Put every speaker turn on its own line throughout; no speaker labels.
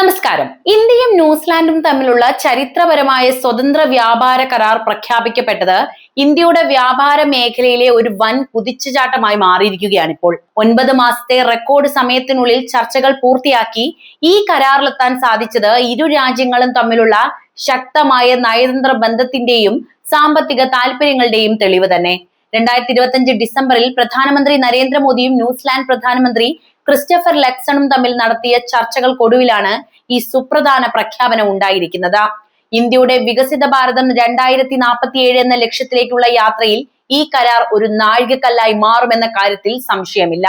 നമസ്കാരം. ഇന്ത്യയും ന്യൂസിലാൻഡും തമ്മിലുള്ള ചരിത്രപരമായ സ്വതന്ത്ര വ്യാപാര കരാർ പ്രഖ്യാപിക്കപ്പെട്ടത് ഇന്ത്യയുടെ വ്യാപാര മേഖലയിലെ ഒരു വൻ കുതിച്ചുചാട്ടമായി മാറിയിരിക്കുകയാണ് ഇപ്പോൾ. ഒൻപത് മാസത്തെ റെക്കോർഡ് സമയത്തിനുള്ളിൽ ചർച്ചകൾ പൂർത്തിയാക്കി ഈ കരാറിലെത്താൻ സാധിച്ചത് ഇരു രാജ്യങ്ങളും തമ്മിലുള്ള ശക്തമായ നയതന്ത്ര ബന്ധത്തിന്റെയും സാമ്പത്തിക താല്പര്യങ്ങളുടെയും തെളിവ് തന്നെ. രണ്ടായിരത്തി ഇരുപത്തിയഞ്ച് ഡിസംബറിൽ പ്രധാനമന്ത്രി നരേന്ദ്രമോദിയും ന്യൂസിലാൻഡ് പ്രധാനമന്ത്രി ക്രിസ്റ്റഫർ ലെക്സണും തമ്മിൽ നടത്തിയ ചർച്ചകൾക്കൊടുവിലാണ് ഈ സുപ്രധാന പ്രഖ്യാപനം ഉണ്ടായിരിക്കുന്നത്. ഇന്ത്യയുടെ വികസിത ഭാരതം രണ്ടായിരത്തി നാൽപ്പത്തിയേഴ് എന്ന ലക്ഷ്യത്തിലേക്കുള്ള യാത്രയിൽ ഈ കരാർ ഒരു നാഴികക്കല്ലായി മാറുമെന്ന കാര്യത്തിൽ സംശയമില്ല.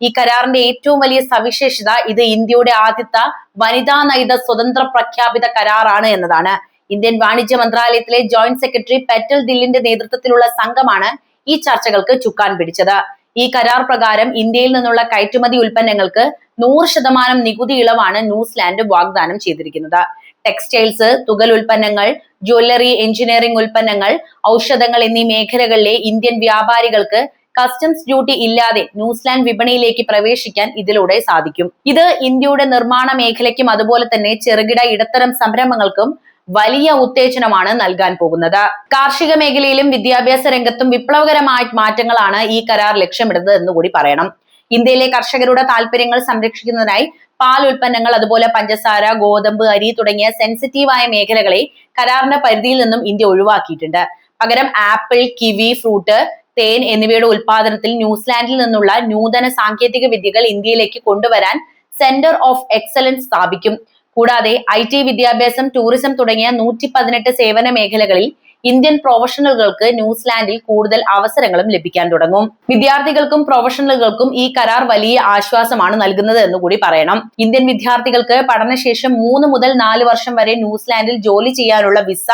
ഈ കരാറിന്റെ ഏറ്റവും വലിയ സവിശേഷത ഇത് ഇന്ത്യയുടെ ആദ്യത്തെ വനിതാ നയിത സ്വതന്ത്ര പ്രഖ്യാപിത കരാറാണ് എന്നതാണ്. ഇന്ത്യൻ വാണിജ്യ മന്ത്രാലയത്തിലെ ജോയിന്റ് സെക്രട്ടറി പെറ്റൽ ദില്ലിന്റെ നേതൃത്വത്തിലുള്ള സംഘമാണ് ഈ ചർച്ചകൾക്ക് ചുക്കാൻ പിടിച്ചത്. ഈ കരാർ പ്രകാരം ഇന്ത്യയിൽ നിന്നുള്ള കയറ്റുമതി ഉൽപ്പന്നങ്ങൾക്ക് നൂറ് ശതമാനം നികുതി ഇളവാണ് ന്യൂസിലാൻഡ് വാഗ്ദാനം ചെയ്തിരിക്കുന്നത്. ടെക്സ്റ്റൈൽസ് തുകൽ ഉൽപ്പന്നങ്ങൾ ജ്വല്ലറി എഞ്ചിനീയറിംഗ് ഉൽപ്പന്നങ്ങൾ ഔഷധങ്ങൾ എന്നീ മേഖലകളിലെ ഇന്ത്യൻ വ്യാപാരികൾക്ക് കസ്റ്റംസ് ഡ്യൂട്ടി ഇല്ലാതെ ന്യൂസിലാൻഡ് വിപണിയിലേക്ക് പ്രവേശിക്കാൻ ഇതിലൂടെ സാധിക്കും. ഇത് ഇന്ത്യയുടെ നിർമ്മാണ മേഖലയ്ക്കും അതുപോലെ തന്നെ ചെറുകിട ഇടത്തരം സംരംഭങ്ങൾക്കും വലിയ ഉത്തേജനമാണ് നൽകാൻ പോകുന്നത്. കാർഷിക മേഖലയിലും വിദ്യാഭ്യാസ രംഗത്തും വിപ്ലവകരമായ മാറ്റങ്ങളാണ് ഈ കരാർ ലക്ഷ്യമിടുന്നത് എന്ന് കൂടി പറയണം. ഇന്ത്യയിലെ കർഷകരുടെ താല്പര്യങ്ങൾ സംരക്ഷിക്കുന്നതിനായി പാൽ ഉൽപ്പന്നങ്ങൾ അതുപോലെ പഞ്ചസാര ഗോതമ്പ് അരി തുടങ്ങിയ സെൻസിറ്റീവായ മേഖലകളെ കരാറിന്റെ പരിധിയിൽ നിന്നും ഇന്ത്യ ഒഴിവാക്കിയിട്ടുണ്ട്. പകരം ആപ്പിൾ കിവി ഫ്രൂട്ട് തേൻ എന്നിവയുടെ ഉൽപാദനത്തിൽ ന്യൂസിലാൻഡിൽ നിന്നുള്ള നൂതന സാങ്കേതിക വിദ്യകൾ ഇന്ത്യയിലേക്ക് കൊണ്ടുവരാൻ സെന്റർ ഓഫ് എക്സലൻസ് സ്ഥാപിക്കും. കൂടാതെ ഐ ടി വിദ്യാഭ്യാസം ടൂറിസം തുടങ്ങിയ നൂറ്റി പതിനെട്ട് സേവന മേഖലകളിൽ ഇന്ത്യൻ പ്രൊഫഷണലുകൾക്ക് ന്യൂസിലാൻഡിൽ കൂടുതൽ അവസരങ്ങളും ലഭിക്കാൻ തുടങ്ങും. വിദ്യാർത്ഥികൾക്കും പ്രൊഫഷണലുകൾക്കും ഈ കരാർ വലിയ ആശ്വാസമാണ് നൽകുന്നത് എന്ന് കൂടി പറയണം. ഇന്ത്യൻ വിദ്യാർത്ഥികൾക്ക് പഠനശേഷം മൂന്ന് മുതൽ നാല് വർഷം വരെ ന്യൂസിലാൻഡിൽ ജോലി ചെയ്യാനുള്ള വിസ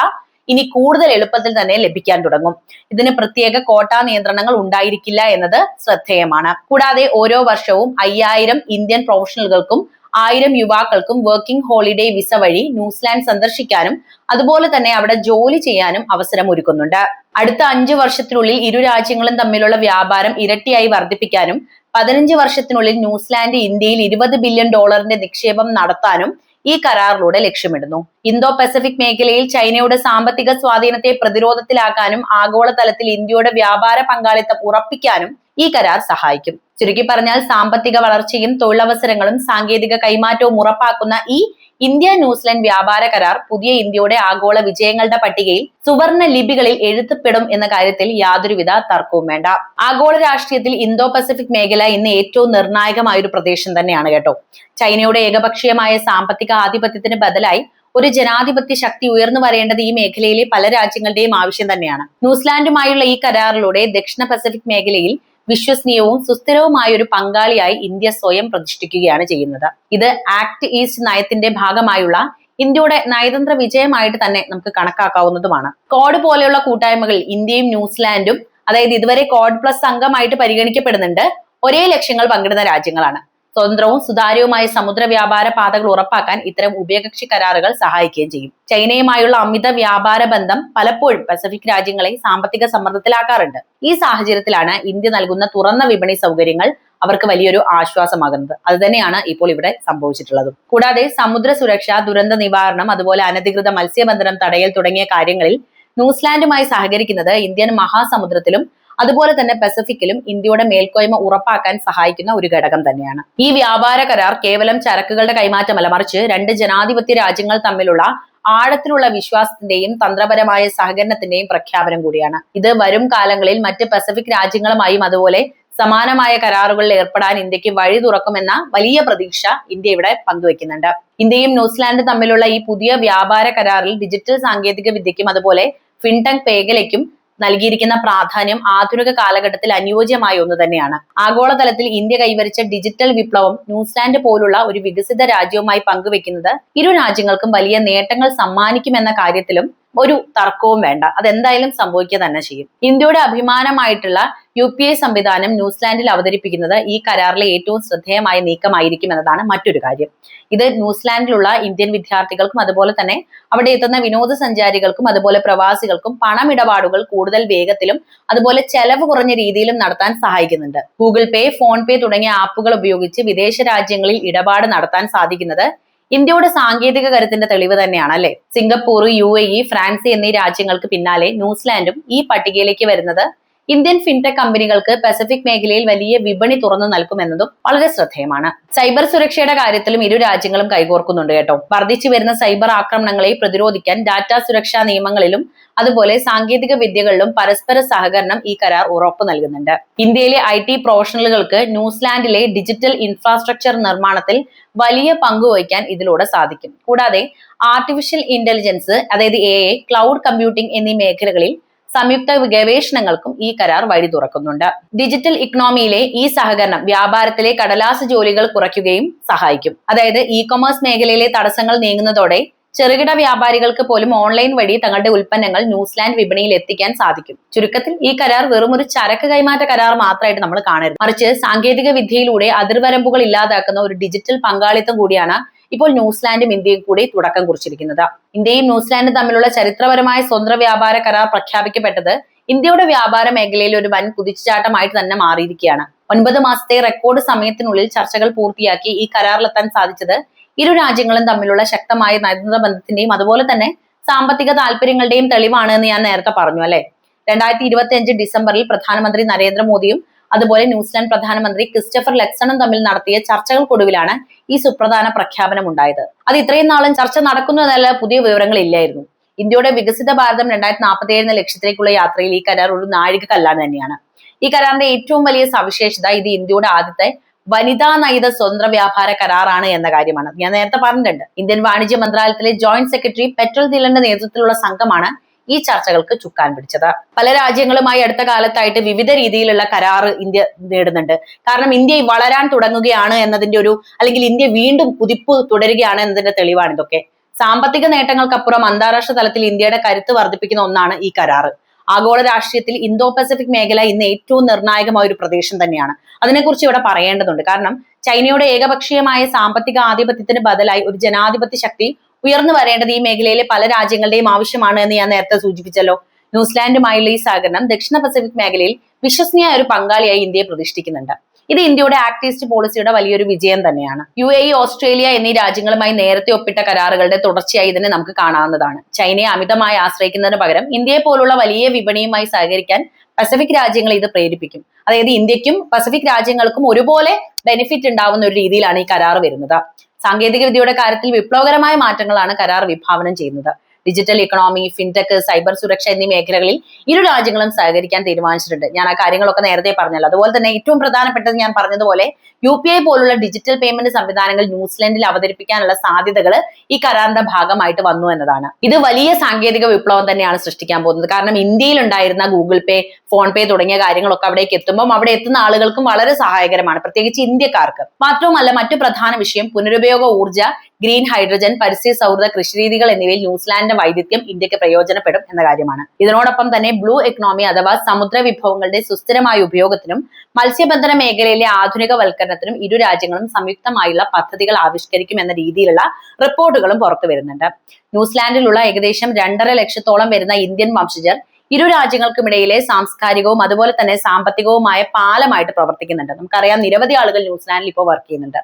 ഇനി കൂടുതൽ എളുപ്പത്തിൽ തന്നെ ലഭിക്കാൻ തുടങ്ങും. ഇതിന് പ്രത്യേക കോട്ടാ നിയന്ത്രണങ്ങൾ ഉണ്ടായിരിക്കില്ല എന്നത് ശ്രദ്ധേയമാണ്. കൂടാതെ ഓരോ വർഷവും അയ്യായിരം ഇന്ത്യൻ പ്രൊഫഷണലുകൾക്കും ആയിരം യുവാക്കൾക്കും വർക്കിംഗ് ഹോളിഡേ വിസ വഴി ന്യൂസിലാൻഡ് സന്ദർശിക്കാനും അതുപോലെ തന്നെ അവിടെ ജോലി ചെയ്യാനും അവസരം ഒരുക്കുന്നുണ്ട് അടുത്ത അഞ്ചു വർഷത്തിനുള്ളിൽ ഇരു രാജ്യങ്ങളും തമ്മിലുള്ള വ്യാപാരം ഇരട്ടിയായി വർദ്ധിപ്പിക്കാനും പതിനഞ്ച് വർഷത്തിനുള്ളിൽ ന്യൂസിലാൻഡ് ഇന്ത്യയിൽ ഇരുപത് ബില്യൺ ഡോളറിന്റെ നിക്ഷേപം നടത്താനും ഈ കരാറിലൂടെ ലക്ഷ്യമിടുന്നു. ഇന്തോ പസഫിക് മേഖലയിൽ ചൈനയുടെ സാമ്പത്തിക സ്വാധീനത്തെ പ്രതിരോധത്തിലാക്കാനും ആഗോളതലത്തിൽ ഇന്ത്യയുടെ വ്യാപാര പങ്കാളിത്തം ഉറപ്പിക്കാനും ഈ കരാർ സഹായിക്കും. ചുരുക്കി പറഞ്ഞാൽ സാമ്പത്തിക വളർച്ചയും തൊഴിലവസരങ്ങളും സാങ്കേതിക കൈമാറ്റവും ഉറപ്പാക്കുന്ന ഈ ഇന്ത്യ ന്യൂസിലൻഡ് വ്യാപാര കരാർ പുതിയ ഇന്ത്യയുടെ ആഗോള വിജയങ്ങളുടെ പട്ടികയിൽ സുവർണ ലിപികളിൽ എഴുത്തപ്പെടും എന്ന കാര്യത്തിൽ യാതൊരുവിധ തർക്കവും വേണ്ട. ആഗോള രാഷ്ട്രീയത്തിൽ ഇന്തോ പസഫിക് മേഖല ഇന്ന് ഏറ്റവും നിർണായകമായ ഒരു പ്രദേശം തന്നെയാണ് കേട്ടോ. ചൈനയുടെ ഏകപക്ഷീയമായ സാമ്പത്തിക ആധിപത്യത്തിന് ബദലായി ഒരു ജനാധിപത്യ ശക്തി ഉയർന്നു വരേണ്ടത് ഈ മേഖലയിലെ പല രാജ്യങ്ങളുടെയും ആവശ്യം തന്നെയാണ്. ന്യൂസിലാൻഡുമായുള്ള ഈ കരാറിലൂടെ ദക്ഷിണ പസഫിക് മേഖലയിൽ വിശ്വസനീയവും സുസ്ഥിരവുമായ ഒരു പങ്കാളിയായി ഇന്ത്യ സ്വയം പ്രതിഷ്ഠിക്കുകയാണ് ചെയ്യുന്നത്. ഇത് ആക്ട് ഈസ്റ്റ് നയത്തിന്റെ ഭാഗമായുള്ള ഇന്ത്യയുടെ നയതന്ത്ര വിജയമായിട്ട് തന്നെ നമുക്ക് കണക്കാക്കാവുന്നതുമാണ്. കോഡ് പോലെയുള്ള കൂട്ടായ്മകൾ ഇന്ത്യയും ന്യൂസിലാൻഡും അതായത് ഇതുവരെ കോഡ് പ്ലസ് അംഗമായിട്ട് പരിഗണിക്കപ്പെടുന്നുണ്ട് ഒരേ ലക്ഷ്യങ്ങൾ പങ്കിടുന്ന രാജ്യങ്ങളാണ്. സ്വതന്ത്രവും സുതാര്യവുമായ സമുദ്ര വ്യാപാര പാതകൾ ഉറപ്പാക്കാൻ ഇത്തരം ഉഭയകക്ഷി കരാറുകൾ സഹായിക്കുകയും ചെയ്യും. ചൈനയുമായുള്ള അമിത വ്യാപാര ബന്ധം പലപ്പോഴും പസഫിക് രാജ്യങ്ങളെ സാമ്പത്തിക സമ്മർദ്ദത്തിലാക്കാറുണ്ട്. ഈ സാഹചര്യത്തിലാണ് ഇന്ത്യ നൽകുന്ന തുറന്ന വിപണി സൗകര്യങ്ങൾ അവർക്ക് വലിയൊരു ആശ്വാസമാകുന്നത്. അത് തന്നെയാണ് ഇപ്പോൾ ഇവിടെ സംഭവിച്ചിട്ടുള്ളത്. കൂടാതെ സമുദ്ര സുരക്ഷ ദുരന്ത നിവാരണം അതുപോലെ അനധികൃത മത്സ്യബന്ധനം തടയൽ തുടങ്ങിയ കാര്യങ്ങളിൽ ന്യൂസിലാൻഡുമായി സഹകരിക്കുന്നത് ഇന്ത്യൻ മഹാസമുദ്രത്തിലും അതുപോലെ തന്നെ പസഫിക്കിലും ഇന്ത്യയുടെ മേൽക്കോയ്മ ഉറപ്പാക്കാൻ സഹായിക്കുന്ന ഒരു ഘടകം തന്നെയാണ്. ഈ വ്യാപാര കരാർ കേവലം ചരക്കുകളുടെ കൈമാറ്റമല്ല മറിച്ച് രണ്ട് ജനാധിപത്യ രാജ്യങ്ങൾ തമ്മിലുള്ള ആഴത്തിലുള്ള വിശ്വാസത്തിന്റെയും തന്ത്രപരമായ സഹകരണത്തിന്റെയും പ്രഖ്യാപനം കൂടിയാണ്. ഇത് വരും കാലങ്ങളിൽ മറ്റ് പസഫിക് രാജ്യങ്ങളുമായും അതുപോലെ സമാനമായ കരാറുകളിൽ ഏർപ്പെടാൻ ഇന്ത്യയ്ക്ക് വഴി തുറക്കുമെന്ന വലിയ പ്രതീക്ഷ ഇന്ത്യ ഇവിടെ പങ്കുവെക്കുന്നുണ്ട് ഇന്ത്യയും ന്യൂസിലാൻഡ് തമ്മിലുള്ള ഈ പുതിയ വ്യാപാര കരാറിൽ ഡിജിറ്റൽ സാങ്കേതിക വിദ്യയ്ക്കും അതുപോലെ ഫിൻടെക് മേഖലയ്ക്കും നൽകിയിരിക്കുന്ന പ്രാധാന്യം ആധുനിക കാലഘട്ടത്തിൽ അനുയോജ്യമായ ഒന്ന് തന്നെയാണ്. ആഗോളതലത്തിൽ ഇന്ത്യ കൈവരിച്ച ഡിജിറ്റൽ വിപ്ലവം ന്യൂസിലാൻഡ് പോലുള്ള ഒരു വികസിത രാജ്യവുമായി പങ്കുവെക്കുന്നത് ഇരു രാജ്യങ്ങൾക്കും വലിയ നേട്ടങ്ങൾ സമ്മാനിക്കുമെന്ന കാര്യത്തിലും ഒരു തർക്കവും വേണ്ട. അതെന്തായാലും സംഭവിക്കുക തന്നെ ചെയ്യും. ഇന്ത്യയുടെ അഭിമാനമായിട്ടുള്ള യു പി ഐ സംവിധാനം ന്യൂസിലാൻഡിൽ അവതരിപ്പിക്കുന്നത് ഈ കരാറിലെ ഏറ്റവും ശ്രദ്ധേയമായ നീക്കമായിരിക്കും എന്നതാണ് മറ്റൊരു കാര്യം. ഇത് ന്യൂസിലാൻഡിലുള്ള ഇന്ത്യൻ വിദ്യാർത്ഥികൾക്കും അതുപോലെ തന്നെ അവിടെ എത്തുന്ന വിനോദസഞ്ചാരികൾക്കും അതുപോലെ പ്രവാസികൾക്കും പണമിടപാടുകൾ കൂടുതൽ വേഗത്തിലും അതുപോലെ ചെലവ് കുറഞ്ഞ രീതിയിലും നടത്താൻ സഹായിക്കുന്നുണ്ട്. ഗൂഗിൾ പേ ഫോൺ പേ തുടങ്ങിയ ആപ്പുകൾ ഉപയോഗിച്ച് വിദേശ രാജ്യങ്ങളിൽ ഇടപാട് നടത്താൻ സാധിക്കുന്നത് ഇന്ത്യയുടെ സാങ്കേതിക കരുത്തിന്റെ തെളിവ് തന്നെയാണ് അല്ലെ? സിംഗപ്പൂർ യു ഫ്രാൻസ് എന്നീ രാജ്യങ്ങൾക്ക് പിന്നാലെ ന്യൂസിലാൻഡും ഈ പട്ടികയിലേക്ക് വരുന്നത് ഇന്ത്യൻ ഫിൻടെക് കമ്പനികൾക്ക് പസഫിക് മേഖലയിൽ വലിയ വിപണി തുറന്നു നൽകുമെന്നതും വളരെ ശ്രദ്ധേയമാണ്. സൈബർ സുരക്ഷയുടെ കാര്യത്തിലും ഇരു രാജ്യങ്ങളും കൈകോർക്കുന്നുണ്ട് കേട്ടോ. വർദ്ധിച്ചു വരുന്ന സൈബർ ആക്രമണങ്ങളെ പ്രതിരോധിക്കാൻ ഡാറ്റാ സുരക്ഷാ നിയമങ്ങളിലും അതുപോലെ സാങ്കേതിക വിദ്യകളിലും പരസ്പര സഹകരണം ഈ കരാർ ഉറപ്പു നൽകുന്നുണ്ട്. ഇന്ത്യയിലെ ഐ ടി പ്രൊഫഷണലുകൾക്ക് ന്യൂസിലാൻഡിലെ ഡിജിറ്റൽ ഇൻഫ്രാസ്ട്രക്ചർ നിർമ്മാണത്തിൽ വലിയ പങ്കുവഹിക്കാൻ ഇതിലൂടെ സാധിക്കും. കൂടാതെ ആർട്ടിഫിഷ്യൽ ഇന്റലിജൻസ് അതായത് എ ക്ലൗഡ് കമ്പ്യൂട്ടിംഗ് എന്നീ മേഖലകളിൽ സംയുക്ത ഗവേഷണങ്ങൾക്കും ഈ കരാർ വഴി തുറക്കുന്നുണ്ട്. ഡിജിറ്റൽ ഇക്കണോമിയിലെ ഈ സഹകരണം വ്യാപാരത്തിലെ കടലാസ് ജോലികൾ കുറയ്ക്കുകയും സഹായിക്കും. അതായത് ഇ കൊമേഴ്സ് മേഖലയിലെ തടസ്സങ്ങൾ നീങ്ങുന്നതോടെ ചെറുകിട വ്യാപാരികൾക്ക് പോലും ഓൺലൈൻ വഴി തങ്ങളുടെ ഉൽപ്പന്നങ്ങൾ ന്യൂസിലാൻഡ് വിപണിയിൽ എത്തിക്കാൻ സാധിക്കും. ചുരുക്കത്തിൽ ഈ കരാർ വെറും ഒരു ചരക്ക് കൈമാറ്റ കരാർ മാത്രമായിട്ട് നമ്മൾ കാണരുത്. മറിച്ച് സാങ്കേതിക വിദ്യയിലൂടെ അതിർവരമ്പുകൾ ഇല്ലാതാക്കുന്ന ഒരു ഡിജിറ്റൽ പങ്കാളിത്തം കൂടിയാണ് ഇപ്പോൾ ന്യൂസിലാൻഡും ഇന്ത്യയും കൂടി തുടക്കം കുറിച്ചിരിക്കുന്നത്. ഇന്ത്യയും ന്യൂസിലാൻഡും തമ്മിലുള്ള ചരിത്രപരമായ സ്വതന്ത്ര വ്യാപാര കരാർ പ്രഖ്യാപിക്കപ്പെട്ടത് ഇന്ത്യയുടെ വ്യാപാര മേഖലയിൽ ഒരു വൻ കുതിച്ചുചാട്ടമായിട്ട് തന്നെ മാറിയിരിക്കുകയാണ്. ഒൻപത് മാസത്തെ റെക്കോർഡ് സമയത്തിനുള്ളിൽ ചർച്ചകൾ പൂർത്തിയാക്കി ഈ കരാറിലെത്താൻ സാധിച്ചത് ഇരു രാജ്യങ്ങളും തമ്മിലുള്ള ശക്തമായ നയതന്ത്ര ബന്ധത്തിന്റെയും അതുപോലെ തന്നെ സാമ്പത്തിക താല്പര്യങ്ങളുടെയും തെളിവാണ് എന്ന് ഞാൻ നേരത്തെ പറഞ്ഞു അല്ലെ? രണ്ടായിരത്തി ഇരുപത്തി അഞ്ച് ഡിസംബറിൽ പ്രധാനമന്ത്രി നരേന്ദ്രമോദിയും അതുപോലെ ന്യൂസിലാൻഡ് പ്രധാനമന്ത്രി ക്രിസ്റ്റഫർ ലെക്സണും തമ്മിൽ നടത്തിയ ചർച്ചകൾക്കൊടുവിലാണ് ഈ സുപ്രധാന പ്രഖ്യാപനം ഉണ്ടായത്. അത് ഇത്രയും നാളും ചർച്ച നടക്കുന്നു എന്നല്ല പുതിയ വിവരങ്ങൾ ഇല്ലായിരുന്നു ഇന്ത്യയുടെ വികസിത ഭാരതം രണ്ടായിരത്തി നാൽപ്പത്തി ഏഴ് എന്ന ലക്ഷ്യത്തിലേക്കുള്ള യാത്രയിൽ ഈ കരാർ ഒരു നാഴിക കല്ലാണ് തന്നെയാണ്. ഈ കരാറിന്റെ ഏറ്റവും വലിയ സവിശേഷത ഇത് ഇന്ത്യയുടെ ആദ്യത്തെ വനിതാ നയിത സ്വതന്ത്ര വ്യാപാര കരാറാണ് എന്ന കാര്യമാണ്. ഞാൻ നേരത്തെ പറഞ്ഞിട്ടുണ്ട് ഇന്ത്യൻ വാണിജ്യ മന്ത്രാലയത്തിലെ ജോയിന്റ് സെക്രട്ടറി പെട്രോൾ ദിലന്റെ നേതൃത്വത്തിലുള്ള സംഘമാണ് ഈ ചർച്ചകൾക്ക് ചുക്കാൻ പിടിച്ചത്. പല രാജ്യങ്ങളുമായി അടുത്ത കാലത്തായിട്ട് വിവിധ രീതിയിലുള്ള കരാറ് ഇന്ത്യ നേടുന്നുണ്ട്. കാരണം ഇന്ത്യ വളരാൻ തുടങ്ങുകയാണ് എന്നതിന്റെ ഒരു അല്ലെങ്കിൽ ഇന്ത്യ വീണ്ടും കുതിപ്പ് തുടരുകയാണ് എന്നതിന്റെ തെളിവാണ് ഇതൊക്കെ. സാമ്പത്തിക നേട്ടങ്ങൾക്കപ്പുറം അന്താരാഷ്ട്ര തലത്തിൽ ഇന്ത്യയുടെ കരുത്ത് വർദ്ധിപ്പിക്കുന്ന ഒന്നാണ് ഈ കരാറ്. ആഗോള രാഷ്ട്രീയത്തിൽ ഇന്തോ പസഫിക് മേഖല ഇന്ന് ഏറ്റവും നിർണായകമായ ഒരു പ്രദേശം തന്നെയാണ്. അതിനെക്കുറിച്ച് ഇവിടെ പറയേണ്ടതുണ്ട്. കാരണം ചൈനയുടെ ഏകപക്ഷീയമായ സാമ്പത്തിക ആധിപത്യത്തിന് ബദലായി ഒരു ജനാധിപത്യ ശക്തി ഉയർന്നു വരേണ്ടത് ഈ മേഖലയിലെ പല രാജ്യങ്ങളുടെയും ആവശ്യമാണ് എന്ന് ഞാൻ നേരത്തെ സൂചിപ്പിച്ചല്ലോ. ന്യൂസിലാൻഡുമായുള്ള ഈ സഹകരണം ദക്ഷിണ പസഫിക് മേഖലയിൽ വിശ്വസനീയ ഒരു പങ്കാളിയായി ഇന്ത്യയെ പ്രതിഷ്ഠിക്കുന്നുണ്ട്. ഇത് ഇന്ത്യയുടെ ആക്ട് ഈസ്റ്റ് പോളിസിയുടെ വലിയൊരു വിജയം തന്നെയാണ്. യു എ ഓസ്ട്രേലിയ എന്നീ രാജ്യങ്ങളുമായി നേരത്തെ ഒപ്പിട്ട കരാറുകളുടെ തുടർച്ചയായി ഇതിനെ നമുക്ക് കാണാവുന്നതാണ്. ചൈനയെ അമിതമായി ആശ്രയിക്കുന്നതിന് പകരം ഇന്ത്യയെ പോലുള്ള വലിയ വിപണിയുമായി സഹകരിക്കാൻ പസഫിക് രാജ്യങ്ങൾ ഇത് പ്രേരിപ്പിക്കും. അതായത് ഇന്ത്യക്കും പസഫിക് രാജ്യങ്ങൾക്കും ഒരുപോലെ ബെനിഫിറ്റ് ഉണ്ടാവുന്ന ഒരു രീതിയിലാണ് ഈ കരാർ വരുന്നത്. സാങ്കേതിക വിദ്യയുടെ കാര്യത്തിൽ വിപ്ലവകരമായ മാറ്റങ്ങളാണ് കരാർ വിഭാവനം ചെയ്യുന്നത്. ഡിജിറ്റൽ ഇക്കണോമി ഫിൻടെക് സൈബർ സുരക്ഷ എന്നീ മേഖലകളിൽ ഇരു രാജ്യങ്ങളും സഹകരിക്കാൻ തീരുമാനിച്ചിട്ടുണ്ട്. ഞാൻ ആ കാര്യങ്ങളൊക്കെ നേരത്തെ പറഞ്ഞല്ലോ. അതുപോലെ തന്നെ ഏറ്റവും പ്രധാനപ്പെട്ടത് ഞാൻ പറഞ്ഞതുപോലെ യു പി ഐ പോലുള്ള ഡിജിറ്റൽ പേയ്മെന്റ് സംവിധാനങ്ങൾ ന്യൂസിലൻഡിൽ അവതരിപ്പിക്കാനുള്ള സാധ്യതകൾ ഈ കരാറിന്റെ ഭാഗമായിട്ട് വന്നു എന്നതാണ്. ഇത് വലിയ സാങ്കേതിക വിപ്ലവം തന്നെയാണ് സൃഷ്ടിക്കാൻ പോകുന്നത്. കാരണം ഇന്ത്യയിൽ ഉണ്ടായിരുന്ന ഗൂഗിൾ പേ ഫോൺ പേ തുടങ്ങിയ കാര്യങ്ങളൊക്കെ അവിടേക്ക് എത്തുമ്പോൾ അവിടെ എത്തുന്ന ആളുകൾക്കും വളരെ സഹായകരമാണ് പ്രത്യേകിച്ച് ഇന്ത്യക്കാർക്ക്. മാത്രവുമല്ല മറ്റു പ്രധാന വിഷയം പുനരുപയോഗ ഊർജ ഗ്രീൻ ഹൈഡ്രജൻ പരിസ്ഥിതി സൗഹൃദ കൃഷിരീതികൾ എന്നിവയിൽ ന്യൂസിലാൻഡിന്റെ വൈവിധ്യം ഇന്ത്യയ്ക്ക് പ്രയോജനപ്പെടും എന്ന കാര്യമാണ്. ഇതിനോടൊപ്പം തന്നെ ബ്ലൂ എക്കണോമി അഥവാ സമുദ്ര വിഭവങ്ങളുടെ സുസ്ഥിരമായ ഉപയോഗത്തിനും മത്സ്യബന്ധന മേഖലയിലെ ആധുനികവൽക്കരണത്തിനും ഇരു രാജ്യങ്ങളും സംയുക്തമായുള്ള പദ്ധതികൾ ആവിഷ്കരിക്കും എന്ന രീതിയിലുള്ള റിപ്പോർട്ടുകളും പുറത്തു വരുന്നുണ്ട് ന്യൂസിലാൻഡിലുള്ള ഏകദേശം രണ്ടര ലക്ഷത്തോളം വരുന്ന ഇന്ത്യൻ വംശജർ ഇരു രാജ്യങ്ങൾക്കുമിടയിലെ സാംസ്കാരികവും അതുപോലെ തന്നെ സാമ്പത്തികവുമായ പാലമായിട്ട് പ്രവർത്തിക്കുന്നുണ്ട്. നമുക്കറിയാം നിരവധി ആളുകൾ ന്യൂസിലാൻഡിൽ ഇപ്പോൾ വർക്ക് ചെയ്യുന്നുണ്ട്.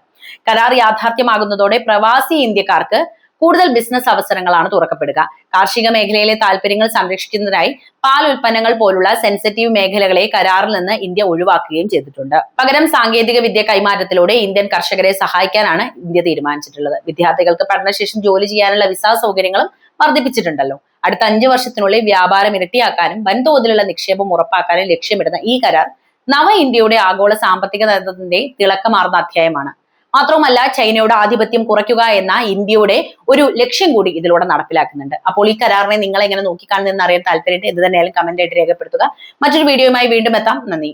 കരാർ യാഥാർത്ഥ്യമാകുന്നതോടെ പ്രവാസി ഇന്ത്യക്കാർക്ക് കൂടുതൽ ബിസിനസ് അവസരങ്ങളാണ് തുറക്കപ്പെടുക. കാർഷിക മേഖലയിലെ താല്പര്യങ്ങൾ സംരക്ഷിക്കുന്നതിനായി പാൽ ഉൽപ്പന്നങ്ങൾ പോലുള്ള സെൻസിറ്റീവ് മേഖലകളെ കരാറിൽ നിന്ന് ഇന്ത്യ ഒഴിവാക്കുകയും ചെയ്തിട്ടുണ്ട്. പകരം സാങ്കേതിക വിദ്യ കൈമാറ്റത്തിലൂടെ ഇന്ത്യൻ കർഷകരെ സഹായിക്കാനാണ് ഇന്ത്യ തീരുമാനിച്ചിട്ടുള്ളത്. വിദ്യാർത്ഥികൾക്ക് പഠനശേഷം ജോലി ചെയ്യാനുള്ള വിസ സൗകര്യങ്ങളും വർദ്ധിപ്പിച്ചിട്ടുണ്ടല്ലോ. അടുത്ത അഞ്ചു വർഷത്തിനുള്ളിൽ വ്യാപാരം ഇരട്ടിയാക്കാനും വൻതോതിലുള്ള നിക്ഷേപം ഉറപ്പാക്കാനും ലക്ഷ്യമിടുന്ന ഈ കരാർ നവ ഇന്ത്യയുടെ ആഗോള സാമ്പത്തിക തന്ത്രത്തിന്റെ തിളക്കമാർന്ന അധ്യായമാണ്. മാത്രവുമല്ല ചൈനയുടെ ആധിപത്യം കുറയ്ക്കുക എന്ന ഇന്ത്യയുടെ ഒരു ലക്ഷ്യം കൂടി ഇതിലൂടെ നടപ്പിലാക്കുന്നുണ്ട്. അപ്പോൾ ഈ കരാറിനെ നിങ്ങൾ എങ്ങനെ നോക്കിക്കാണുന്നതെന്ന് അറിയാൻ താല്പര്യം ഇത് തന്നെയായാലും കമന്റ് ആയിട്ട് രേഖപ്പെടുത്തുക. മറ്റൊരു വീഡിയോയുമായി വീണ്ടും എത്താം. നന്ദി.